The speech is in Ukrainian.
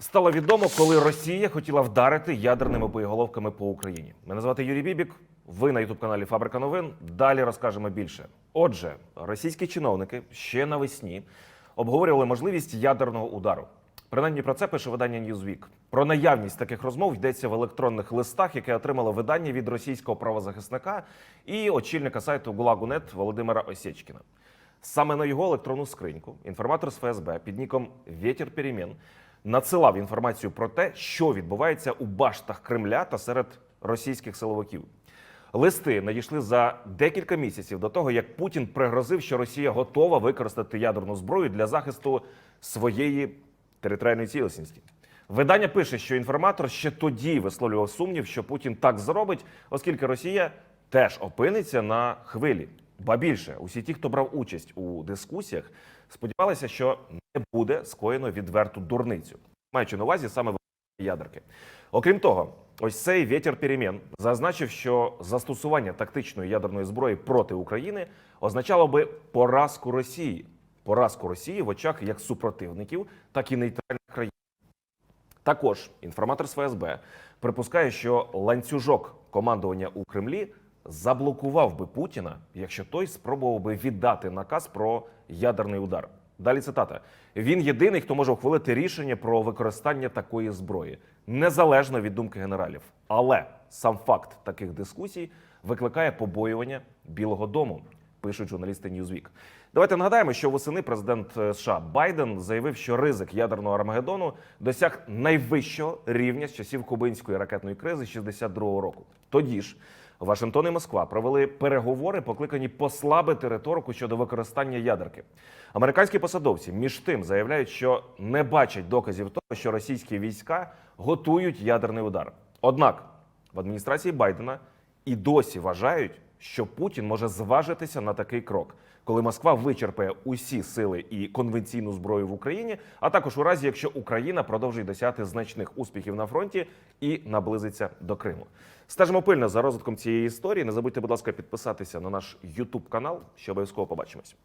Стало відомо, коли Росія хотіла вдарити ядерними боєголовками по Україні. Мене звати Юрій Бібік. Ви на ютуб каналі Фабрика новин. Далі розкажемо більше. Отже, російські чиновники ще навесні обговорювали можливість ядерного удару. Принаймні про це пише видання Newsweek. Про наявність таких розмов йдеться в електронних листах, яке отримало видання від російського правозахисника і очільника сайту Гулагу.нет Володимира Осєчкіна. Саме на його електронну скриньку інформатор з ФСБ під ніком Вєтір Перемін надсилав інформацію про те, що відбувається у баштах Кремля та серед російських силовиків. Листи надійшли за декілька місяців до того, як Путін пригрозив, що Росія готова використати ядерну зброю для захисту своєї територіальної цілісності. Видання пише, що інформатор ще тоді висловлював сумнів, що Путін так зробить, оскільки Росія теж опиниться на хвилі. Ба більше, усі ті, хто брав участь у дискусіях, сподівалися, що не буде скоєно відверту дурницю, маючи на увазі саме ядерки. Окрім того, ось цей вітер перемін зазначив, що застосування тактичної ядерної зброї проти України означало би поразку Росії, поразку Росії в очах як супротивників, так і нейтральних країн. Також інформатор з ФСБ припускає, що ланцюжок командування у Кремлі заблокував би Путіна, якщо той спробував би віддати наказ про ядерний удар. Далі цитата: він єдиний, хто може ухвалити рішення про використання такої зброї, незалежно від думки генералів. Але сам факт таких дискусій викликає побоювання Білого Дому, пишуть журналісти Newsweek. Давайте нагадаємо, що восени президент е, США Байден заявив, що ризик ядерного Армагеддону досяг найвищого рівня з часів кубинської ракетної кризи 62-го року. Тоді ж Вашингтон і Москва провели переговори, покликані послабити риторику щодо використання ядерки. Американські посадовці між тим заявляють, що не бачать доказів того, що російські війська готують ядерний удар. Однак в адміністрації Байдена і досі вважають, що Путін може зважитися на такий крок, коли Москва вичерпає усі сили і конвенційну зброю в Україні, а також у разі, якщо Україна продовжує досягти значних успіхів на фронті і наблизиться до Криму. Стежимо пильно за розвитком цієї історії. Не забудьте, будь ласка, підписатися на наш YouTube канал, що обов'язково побачимось.